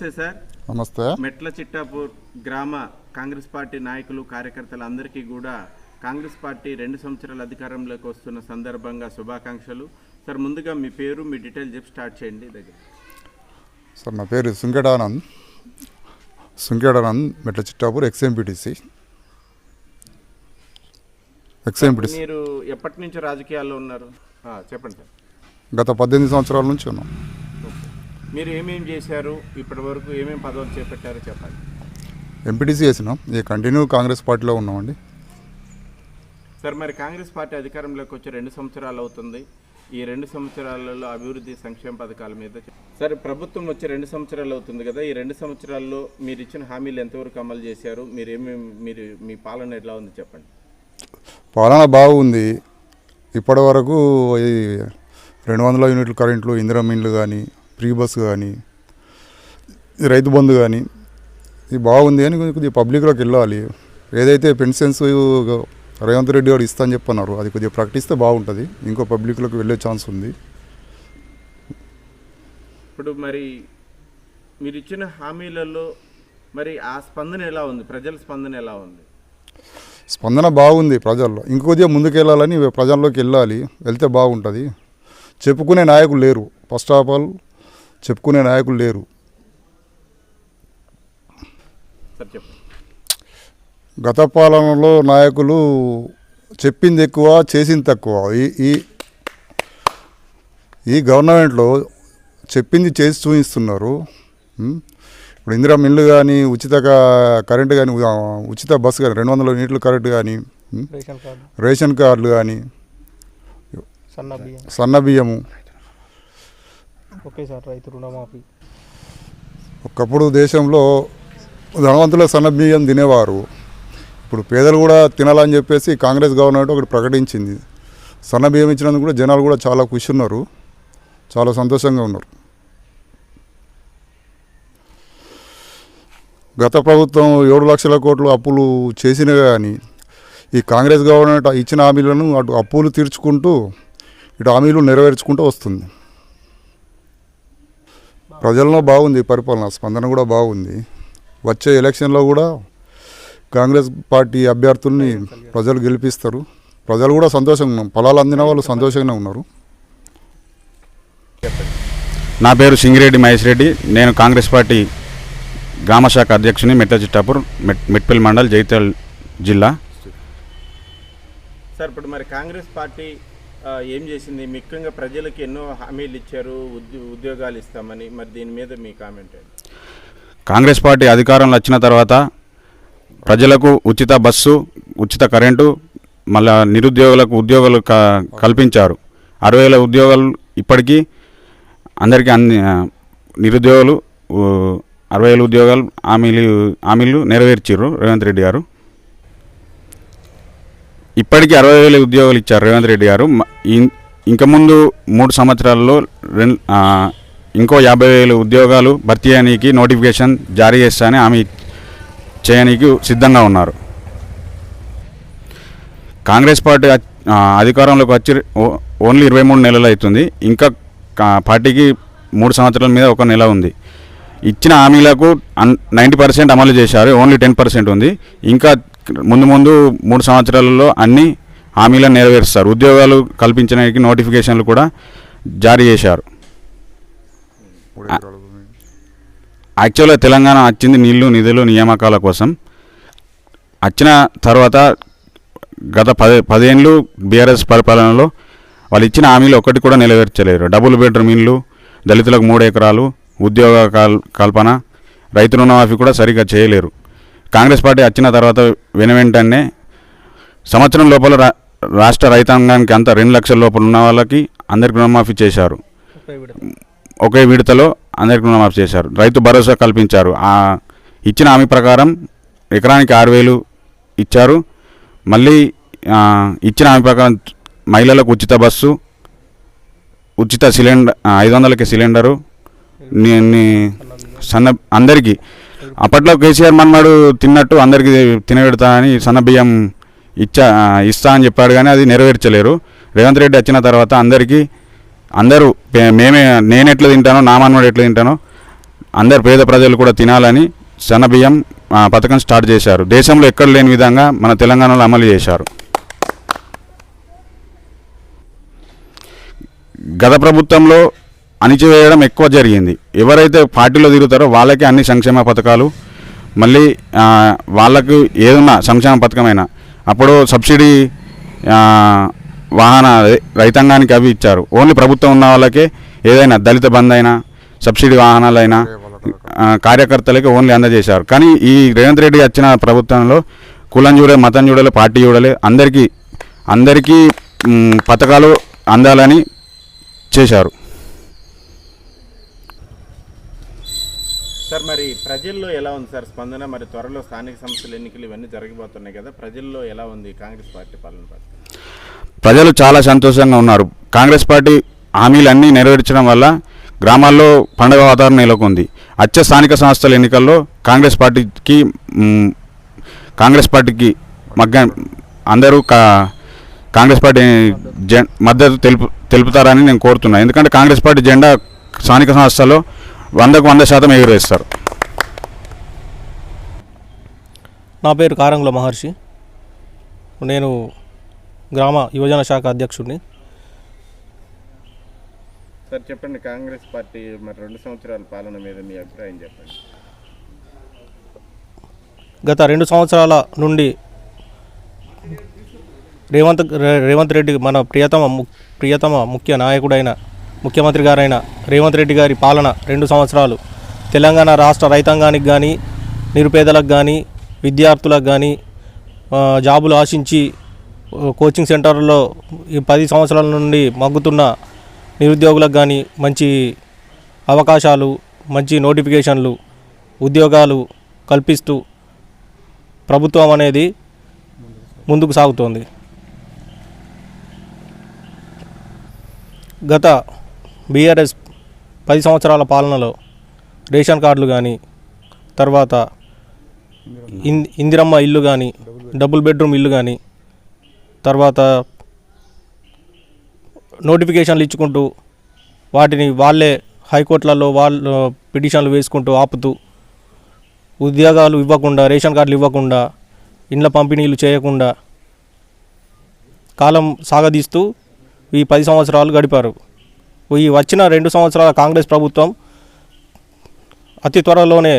నమస్తే సార్. నమస్తే. మెట్ల చిట్టాపూర్ గ్రామ కాంగ్రెస్ పార్టీ నాయకులు కార్యకర్తలందరికీ కూడా కాంగ్రెస్ పార్టీ రెండు సంవత్సరాల అధికారంలోకి వస్తున్న సందర్భంగా శుభాకాంక్షలు. సార్ ముందుగా మీ పేరు మీ డీటెయిల్ చెప్పి స్టార్ట్ చేయండి దగ్గర. సార్ నా పేరు సుంకెడానంద్ సుంకెడానంద్ మెట్ల చిట్టాపూర్ ఎక్స్ఎంపీటీసీ ఎక్స్ఎంపీటీసీ మీరు ఎప్పటి నుంచి రాజకీయాల్లో ఉన్నారు? చెప్పండి సార్. గత పద్దెనిమిది సంవత్సరాల నుంచి ఉన్నాం. మీరు ఏమేం చేశారు? ఇప్పటి వరకు ఏమేమి పదవులు చేపట్టారో చెప్పండి. ఎంపీటీసీ చేసినాం. ఇక కంటిన్యూ కాంగ్రెస్ పార్టీలో ఉన్నామండి. సార్ మరి కాంగ్రెస్ పార్టీ అధికారంలోకి వచ్చి రెండు సంవత్సరాలు అవుతుంది. ఈ రెండు సంవత్సరాలలో అభివృద్ధి సంక్షేమ పథకాల మీద సార్ ప్రభుత్వం వచ్చి రెండు సంవత్సరాలు అవుతుంది కదా ఈ రెండు సంవత్సరాల్లో మీరు ఇచ్చిన హామీలు ఎంతవరకు అమలు చేశారు? మీరు ఏమేమి మీరు మీ పాలన ఎట్లా ఉంది చెప్పండి. పాలన బాగుంది. ఇప్పటి వరకు ఈ రెండు వందల యూనిట్లు కరెంట్లు ఇందిరా మిన్లు కానీ ఫ్రీ బస్ కానీ రైతు బంధు కానీ ఇది బాగుంది అని కొద్దిగా పబ్లిక్లోకి వెళ్ళాలి. ఏదైతే పెన్షన్స్ రేవంత్ రెడ్డి గారు ఇస్తా అని చెప్పన్నారు. అది కొద్దిగా ప్రకటిస్తే బాగుంటుంది. ఇంకో పబ్లిక్లోకి వెళ్ళే ఛాన్స్ ఉంది. ఇప్పుడు మరి మీరు ఇచ్చిన హామీలలో మరి ఆ స్పందన ఎలా ఉంది? ప్రజల స్పందన ఎలా ఉంది? స్పందన బాగుంది ప్రజల్లో. ఇంకొద్దిగా ముందుకు వెళ్ళాలని ప్రజల్లోకి వెళ్ళాలి. వెళ్తే బాగుంటుంది. చెప్పుకునే నాయకులు లేరు. ఫస్ట్ ఆఫ్ ఆల్ చెప్పుకునే నాయకులు లేరు గత పాలనలో నాయకులు చెప్పింది ఎక్కువ చేసింది తక్కువ ఈ ఈ ఈ గవర్నమెంట్లో చెప్పింది చేసి చూపిస్తున్నారు? ఇప్పుడు ఇందిరా మిల్లు కానీ ఉచిత కరెంటు కానీ ఉచిత బస్సు కానీ రెండు వందల యూనిట్లు కరెంటు కానీ? రేషన్ కార్డు రేషన్ కార్డులు కానీ సన్న బియ్యము ఓకే సార్ రైతు రుణమాఫీ. ఒకప్పుడు దేశంలో ధనవంతుల సన్న బియ్యం తినేవారు. ఇప్పుడు పేదలు కూడా తినాలని చెప్పేసి కాంగ్రెస్ గవర్నమెంట్ ఒకటి ప్రకటించింది. సన్న బియ్యం ఇచ్చినందుకు కూడా జనాలు కూడా చాలా ఖుషి ఉన్నారు చాలా సంతోషంగా ఉన్నారు. గత ప్రభుత్వం ఏడు లక్షల కోట్లు అప్పులు చేసిన కానీ ఈ కాంగ్రెస్ గవర్నమెంట్ ఇచ్చిన హామీలను అటు అప్పులు తీర్చుకుంటూ ఇటు హామీలు నెరవేర్చుకుంటూ వస్తుంది. ప్రజల్లో బాగుంది పరిపాలన స్పందన కూడా బాగుంది. వచ్చే ఎలక్షన్లో కూడా కాంగ్రెస్ పార్టీ అభ్యర్థుల్ని ప్రజలు గెలిపిస్తారు. ప్రజలు కూడా సంతోషంగా ఉన్నారు. పొలాలు అందిన వాళ్ళు సంతోషంగా ఉన్నారు. నా పేరు సింగిరెడ్డి మహేష్ రెడ్డి నేను కాంగ్రెస్ పార్టీ గ్రామ శాఖ అధ్యక్షుని మెట్ల చిట్టాపూర్ మెట్ మెట్పల్లి మండల్ జైతల్ జిల్లా. సార్ ఇప్పుడు మరి కాంగ్రెస్ పార్టీ ఏం చేసింది? ముఖ్యంగా ప్రజలకు ఎన్నో హామీలు ఇచ్చారు ఉద్యో ఉద్యోగాలు ఇస్తామని. మరి దీని మీద మీ కామెంట్ కాంగ్రెస్ పార్టీ అధికారంలో వచ్చిన తర్వాత ప్రజలకు ఉచిత బస్సు ఉచిత కరెంటు మళ్ళా నిరుద్యోగులకు ఉద్యోగాలు క- కల్పించారు. అరవై వేల ఉద్యోగాలు ఇప్పటికీ అందరికీ అన్ని నిరుద్యోగులు అరవై వేల ఉద్యోగాలు హామీలు హామీలు నెరవేర్చారు రేవంత్ రెడ్డి గారు. ఇప్పటికీ అరవై వేల ఉద్యోగాలు ఇచ్చారు రేవంత్ రెడ్డి గారు. ఇంక ముందు మూడు సంవత్సరాల్లో రెండు ఇంకో యాభై వేలు ఉద్యోగాలు భర్తీ చేయడానికి నోటిఫికేషన్ జారీ చేస్తానని ఆమె చేయడానికి సిద్ధంగా ఉన్నారు. కాంగ్రెస్ పార్టీ అధికారంలోకి వచ్చి ఓ- ఓన్లీ ఇరవై మూడు నెలలు అవుతుంది. ఇంకా పార్టీకి మూడు సంవత్సరాల మీద ఒక నెల ఉంది. ఇచ్చిన హామీలకు నైంటీ పర్సెంట్ అమలు చేశారు. ఓన్లీ టెన్ పర్సెంట్ ఉంది. ఇంకా ముందు ముందు మూడు సంవత్సరాలలో అన్నీ హామీలను నెరవేరుస్తారు. ఉద్యోగాలు కల్పించడానికి నోటిఫికేషన్లు కూడా జారీ చేశారు. యాక్చువల్గా తెలంగాణ వచ్చింది నీళ్ళు నిధులు నియామకాల కోసం. వచ్చిన తర్వాత గత పది పదేళ్ళు బీఆర్ఎస్ పరిపాలనలో వాళ్ళు ఇచ్చిన హామీలు ఒక్కటి కూడా నెరవేర్చలేరు. డబుల్ బెడ్రూమ్ ఇల్లు దళితులకు మూడు ఎకరాలు ఉద్యోగ కల్ కల్పన రైతు రుణమాఫీ కూడా సరిగ్గా చేయలేరు. కాంగ్రెస్ పార్టీ వచ్చిన తర్వాత వెను వెంటనే సంవత్సరం లోపల రా రాష్ట్ర రైతాంగానికి అంతా రెండు లక్షల లోపల ఉన్న వాళ్ళకి అందరికి రుణమాఫీ చేశారు. ఒకే విడత. ఒకే విడతలో అందరికి రుణమాఫీ చేశారు. రైతు భరోసా కల్పించారు. ఆ ఇచ్చిన హామీ ప్రకారం ఎకరానికి ఆరు వేలు ఇచ్చారు. మళ్ళీ ఇచ్చిన హామీ ప్రకారం మహిళలకు ఉచిత బస్సు ఉచిత సిలిండర్ ఐదు వందలకి సిలిండరు సన్న అందరికీ. అప్పట్లో కేసీఆర్ మన్నాడు తిన్నట్టు అందరికీ తినబెడతా అని సన్న బియ్యం ఇచ్చా ఇస్తా అని చెప్పాడు కానీ అది నెరవేర్చలేరు. రేవంత్ రెడ్డి వచ్చిన తర్వాత అందరికీ అందరూ మేమే నేను ఎట్లా తింటానో నా మనవాడు ఎట్లా తింటానో అందరు పేద ప్రజలు కూడా తినాలని సన్నబియ్యం పథకం స్టార్ట్ చేశారు. దేశంలో ఎక్కడ లేని విధంగా మన తెలంగాణలో అమలు చేశారు. గత ప్రభుత్వంలో అణిచివేయడం ఎక్కువ జరిగింది. ఎవరైతే పార్టీలో తిరుగుతారో వాళ్ళకే అన్ని సంక్షేమ పథకాలు మళ్ళీ వాళ్ళకు ఏదన్నా సంక్షేమ పథకమైనా అప్పుడు సబ్సిడీ వాహన రైతాంగానికి అవి ఇచ్చారు. ఓన్లీ ప్రభుత్వం ఉన్న వాళ్ళకే ఏదైనా దళిత బంద్ అయినా సబ్సిడీ వాహనాలైనా కార్యకర్తలకి ఓన్లీ అందజేశారు. కానీ ఈ రేవంత్ రెడ్డి వచ్చిన ప్రభుత్వంలో కులం చూడలే మతం చూడలే పార్టీ చూడలే అందరికీ అందరికీ పథకాలు అందాలని చేశారు. సార్ మరి ప్రజల్లో ఎలా ఉంది సార్ స్పందన? మరి త్వరలో స్థానిక సంస్థల ఎన్నికలు ఇవన్నీ జరగబోతున్నాయి కదా ప్రజల్లో ఎలా ఉంది కాంగ్రెస్ పార్టీ పాలన ప్రజలు చాలా సంతోషంగా ఉన్నారు. కాంగ్రెస్ పార్టీ హామీలన్నీ నెరవేర్చడం వల్ల గ్రామాల్లో పండుగ వాతావరణం నెలకొంది. వచ్చే స్థానిక సంస్థల ఎన్నికల్లో కాంగ్రెస్ పార్టీకి కాంగ్రెస్ పార్టీకి మగ్గ అందరూ కా కాంగ్రెస్ పార్టీ జె మద్దతు తెలుపు తెలుపుతారని నేను కోరుతున్నాను ఎందుకంటే కాంగ్రెస్ పార్టీ జెండా స్థానిక సంస్థలో వందకు వంద శాతం ఎగురేస్తారు. నా పేరు కారంగుల మహర్షి. నేను గ్రామ యువజన శాఖ అధ్యక్షుడిని. సార్ చెప్పండి కాంగ్రెస్ పార్టీ మరి రెండు సంవత్సరాల పాలన మీద మీ అభిప్రాయం చెప్పండి. గత రెండు సంవత్సరాల నుండి రేవంత్ రేవంత్ రెడ్డి మన ప్రియతమ ము- ప్రియతమ ముఖ్య నాయకుడైన ముఖ్యమంత్రి గారైన రేవంత్ రెడ్డి గారి పాలన రెండు సంవత్సరాలు. తెలంగాణ రాష్ట్ర రైతాంగానికి కానీ నిరుపేదలకు కానీ విద్యార్థులకు కానీ జాబులు ఆశించి కోచింగ్ సెంటర్లో ఈ పది సంవత్సరాల నుండి మగ్గుతున్న నిరుద్యోగులకు కానీ మంచి అవకాశాలు మంచి నోటిఫికేషన్లు ఉద్యోగాలు కల్పిస్తూ ప్రభుత్వం అనేది ముందుకు సాగుతోంది. గత బీఆర్ఎస్ పది సంవత్సరాల పాలనలో రేషన్ కార్డులు కానీ తర్వాత ఇందిరమ్మ ఇల్లు కానీ డబుల్ బెడ్రూమ్ ఇల్లు కానీ తర్వాత నోటిఫికేషన్లు ఇచ్చుకుంటూ వాటిని వాళ్ళే హైకోర్టులలో వాళ్ళు పిటిషన్లు వేసుకుంటూ ఆపుతూ ఉద్యోగాలు ఇవ్వకుండా రేషన్ కార్డులు ఇవ్వకుండా ఇండ్ల పంపిణీలు చేయకుండా కాలం సాగదీస్తూ ఈ పది సంవత్సరాలు గడిపారు. ఈ వచ్చిన రెండు సంవత్సరాల కాంగ్రెస్ ప్రభుత్వం అతి త్వరలోనే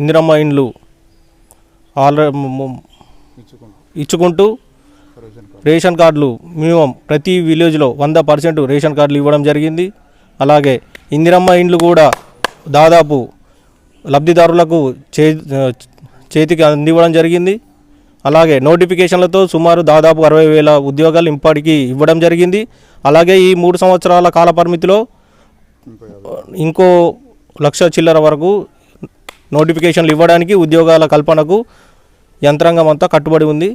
ఇందిరమ్మ ఇండ్లు ఆల్రెడీ ఇచ్చుకుంటూ రేషన్ కార్డులు మినిమం ప్రతి విలేజ్లో వంద పర్సెంట్ రేషన్ కార్డులు ఇవ్వడం జరిగింది. అలాగే ఇందిరమ్మ ఇండ్లు కూడా దాదాపు లబ్ధిదారులకు చే చేతికి అందివ్వడం జరిగింది. అలాగే నోటిఫికేషన్లతో సుమారు దాదాపు అరవై వేల ఉద్యోగాలు ఇప్పటికీ ఇవ్వడం జరిగింది. అలాగే ఈ మూడు సంవత్సరాల కాల పరిమితిలో ఇంకో లక్ష చిల్లర వరకు నోటిఫికేషన్లు ఇవ్వడానికి ఉద్యోగాల కల్పనకు యంత్రాంగం అంతా కట్టుబడి ఉంది.